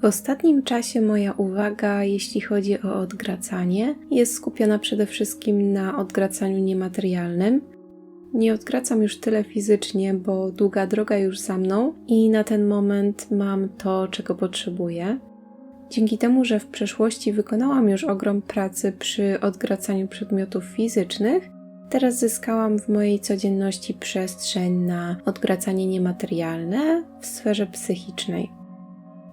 W ostatnim czasie moja uwaga, jeśli chodzi o odgracanie, jest skupiona przede wszystkim na odgracaniu niematerialnym. Nie odgracam już tyle fizycznie, bo długa droga już za mną i na ten moment mam to, czego potrzebuję. Dzięki temu, że w przeszłości wykonałam już ogrom pracy przy odgracaniu przedmiotów fizycznych, teraz zyskałam w mojej codzienności przestrzeń na odgracanie niematerialne w sferze psychicznej.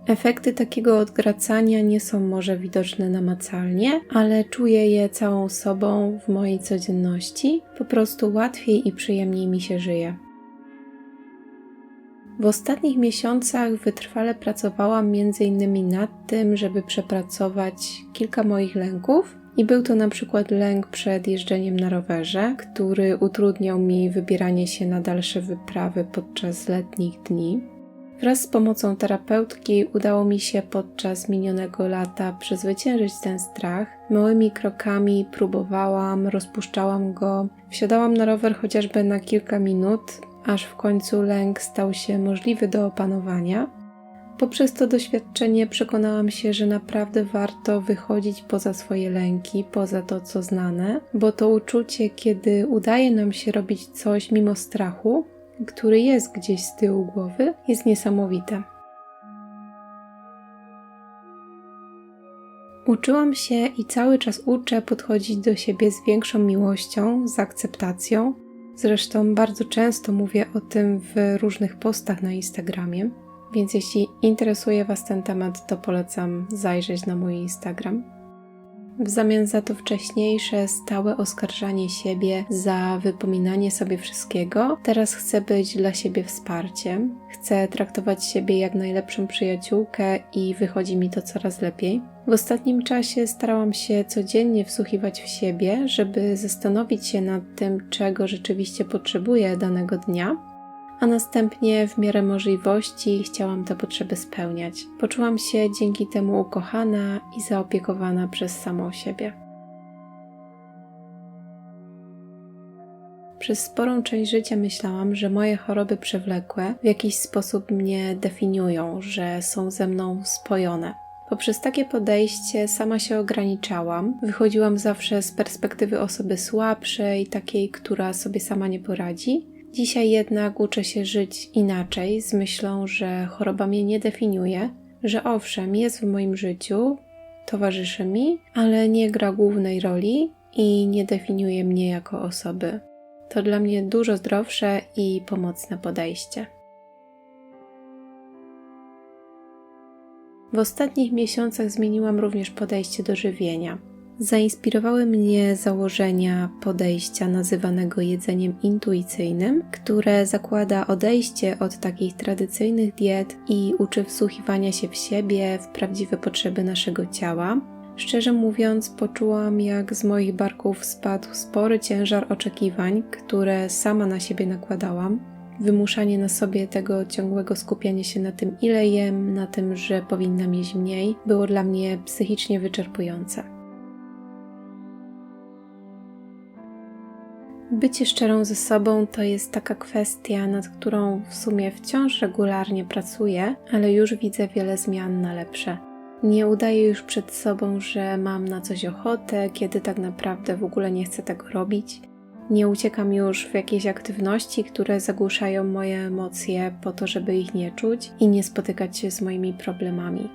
Efekty takiego odgracania nie są może widoczne namacalnie, ale czuję je całą sobą w mojej codzienności. Po prostu łatwiej i przyjemniej mi się żyje. W ostatnich miesiącach wytrwale pracowałam m.in. nad tym, żeby przepracować kilka moich lęków. I był to na przykład lęk przed jeżdżeniem na rowerze, który utrudniał mi wybieranie się na dalsze wyprawy podczas letnich dni. Wraz z pomocą terapeutki udało mi się podczas minionego lata przezwyciężyć ten strach. Małymi krokami próbowałam, rozpuszczałam go, wsiadałam na rower chociażby na kilka minut, aż w końcu lęk stał się możliwy do opanowania. Poprzez to doświadczenie przekonałam się, że naprawdę warto wychodzić poza swoje lęki, poza to, co znane, bo to uczucie, kiedy udaje nam się robić coś mimo strachu, który jest gdzieś z tyłu głowy, jest niesamowite. Uczyłam się i cały czas uczę podchodzić do siebie z większą miłością, z akceptacją. Zresztą bardzo często mówię o tym w różnych postach na Instagramie, więc jeśli interesuje Was ten temat, to polecam zajrzeć na mój Instagram. W zamian za to wcześniejsze stałe oskarżanie siebie za wypominanie sobie wszystkiego, teraz chcę być dla siebie wsparciem. Chcę traktować siebie jak najlepszą przyjaciółkę i wychodzi mi to coraz lepiej. W ostatnim czasie starałam się codziennie wsłuchiwać w siebie, żeby zastanowić się nad tym, czego rzeczywiście potrzebuję danego dnia a następnie w miarę możliwości chciałam te potrzeby spełniać. Poczułam się dzięki temu ukochana i zaopiekowana przez samą siebie. Przez sporą część życia myślałam, że moje choroby przewlekłe w jakiś sposób mnie definiują, że są ze mną spojone. Poprzez takie podejście sama się ograniczałam. Wychodziłam zawsze z perspektywy osoby słabszej, takiej, która sobie sama nie poradzi, Dzisiaj jednak uczę się żyć inaczej, z myślą, że choroba mnie nie definiuje, że owszem, jest w moim życiu, towarzyszy mi, ale nie gra głównej roli i nie definiuje mnie jako osoby. To dla mnie dużo zdrowsze i pomocne podejście. W ostatnich miesiącach zmieniłam również podejście do żywienia. Zainspirowały mnie założenia podejścia nazywanego jedzeniem intuicyjnym, które zakłada odejście od takich tradycyjnych diet i uczy wsłuchiwania się w siebie, w prawdziwe potrzeby naszego ciała. Szczerze mówiąc, poczułam, jak z moich barków spadł spory ciężar oczekiwań, które sama na siebie nakładałam. Wymuszanie na sobie tego ciągłego skupiania się na tym, ile jem, na tym, że powinnam jeść mniej, było dla mnie psychicznie wyczerpujące. Bycie szczerą ze sobą to jest taka kwestia, nad którą w sumie wciąż regularnie pracuję, ale już widzę wiele zmian na lepsze. Nie udaję już przed sobą, że mam na coś ochotę, kiedy tak naprawdę w ogóle nie chcę tego robić. Nie uciekam już w jakieś aktywności, które zagłuszają moje emocje po to, żeby ich nie czuć i nie spotykać się z moimi problemami.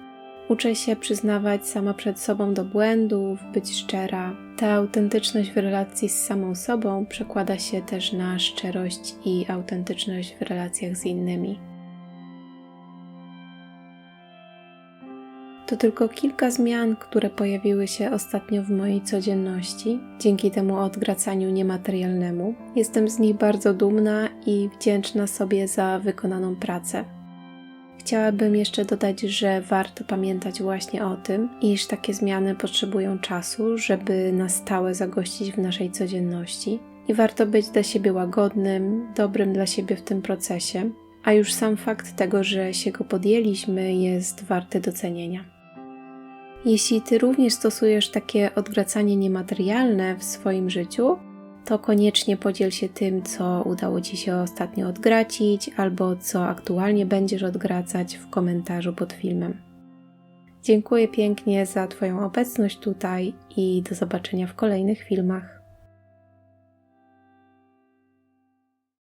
Uczę się przyznawać sama przed sobą do błędów, być szczera. Ta autentyczność w relacji z samą sobą przekłada się też na szczerość i autentyczność w relacjach z innymi. To tylko kilka zmian, które pojawiły się ostatnio w mojej codzienności, dzięki temu odgracaniu niematerialnemu. Jestem z nich bardzo dumna i wdzięczna sobie za wykonaną pracę. Chciałabym jeszcze dodać, że warto pamiętać właśnie o tym, iż takie zmiany potrzebują czasu, żeby na stałe zagościć w naszej codzienności i warto być dla siebie łagodnym, dobrym dla siebie w tym procesie, a już sam fakt tego, że się go podjęliśmy, jest warty docenienia. Jeśli Ty również stosujesz takie odwracanie niematerialne w swoim życiu, to koniecznie podziel się tym, co udało Ci się ostatnio odgracić, albo co aktualnie będziesz odgracać w komentarzu pod filmem. Dziękuję pięknie za Twoją obecność tutaj i do zobaczenia w kolejnych filmach.